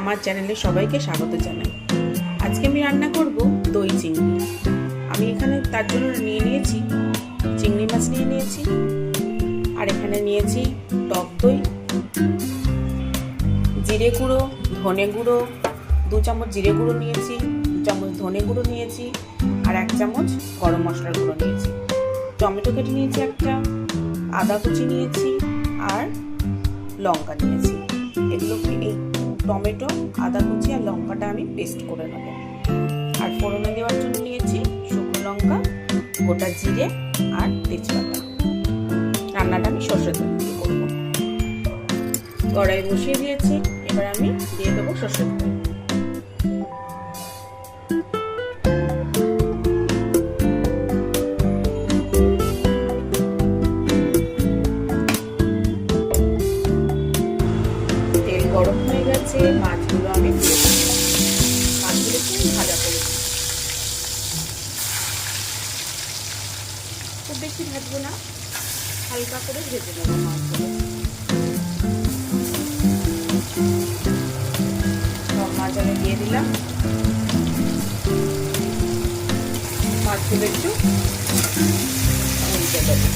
আমার চ্যানেলে সবাইকে স্বাগত জানাই। আজকে আমি রান্না করব দই চিংড়ি। আমি এখানে তার জন্য নিয়ে নিয়েছি, চিংড়ি মাছ নিয়ে নিয়েছি, আর এখানে নিয়েছি টক দই, জিরে গুঁড়ো, ধনে গুঁড়ো, দু চামচ জিরে গুঁড়ো নিয়েছি, দু চামচ ধনে গুঁড়ো নিয়েছি, আর এক চামচ গরম মশলার গুঁড়ো নিয়েছি। টমেটো কেটে নিয়েছি একটা, আদা কুচি নিয়েছি, আর লঙ্কা নিয়েছি। এগুলোকে এই টমেটো, আদা কুচি আর লঙ্কাটা আমি পেস্ট করে নেব। আর ফোড়নে দেওয়ার জন্য নিয়েছি শুকনো লঙ্কা, গোটা জিরে আর তেজপাতা। রান্নাটা আমি সর্ষে তেল দিয়ে করব। কড়াই বসিয়ে দিয়েছি, এবার আমি দিয়ে দেবো সর্ষের তেল। খুব বেশি ভাজবো না, হালকা করে ভেজে নেব মাছগুলো। দিয়ে দিলাম। মাছগুলো একটু উল্টে দেবো।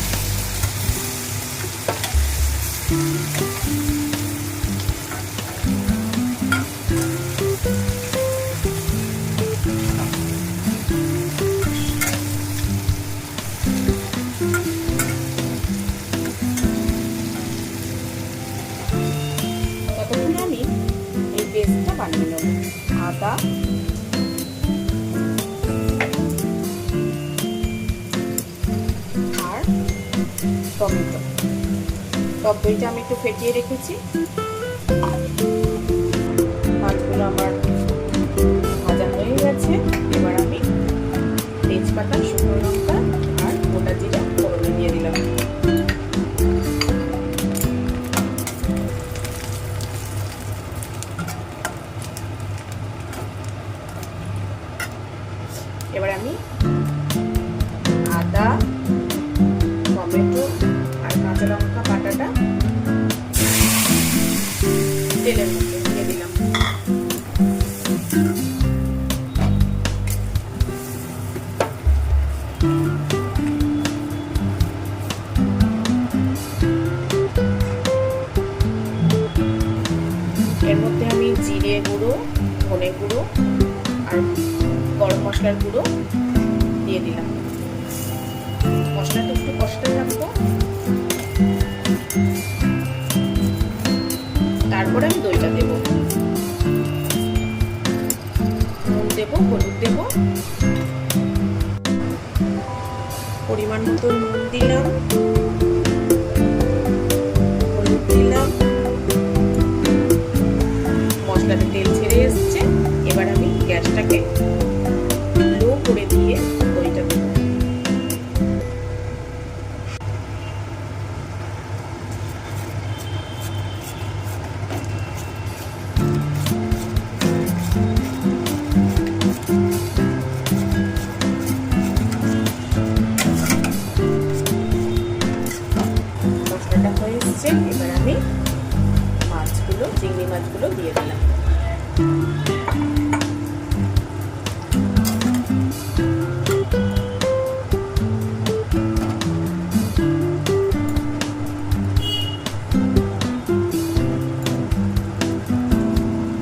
আর টমেটো। টক দইটা আমি একটু ফেটিয়ে রেখেছি। মাছগুলো আমার ভাজা হয়ে গেছে। এবার আমি তেজপাতা আমি আদা, টমেটো আর কাঁচা লঙ্কা বাটাটা তেলের মধ্যে দিয়ে দিলাম। এর মধ্যে আমি জিরে গুঁড়ো, ধনে গুঁড়ো আর গরম মশলার গুঁড়ো দিয়ে দিলাম। মশলাটা একটু কষতে থাকব। তারপরে আমি দইটা দেবো। নুন দেবো, হলুদ দেবো। পরিমাণ মতো নুন দিলাম। হলুদ দিলাম। মশলাতে তেল এবার আমি গ্যাসটাকে মাছগুলো, চিংড়ি মাছগুলো দিয়ে দিলাম।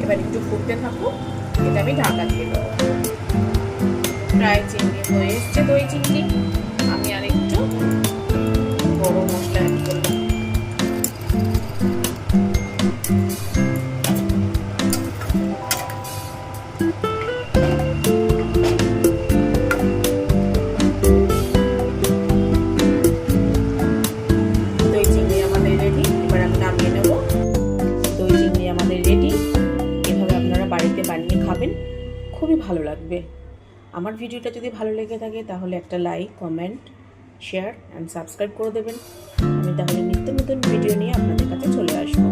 এবার একটু ফুটতে থাকুক, এটা আমি ঢাকা দিয়ে দেবো। প্রায় চিংড়ি হয়ে এসছে দই চিংড়ি। আমি আর একটু খুবই ভালো লাগবে। আমার ভিডিওটা যদি ভালো লেগে থাকে তাহলে একটা like comment share and subscribe করে দেবেন। আমি তাহলে নিত্য নতুন ভিডিও নিয়ে আপনাদের কাছে চলে আসব।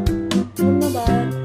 ধন্যবাদ।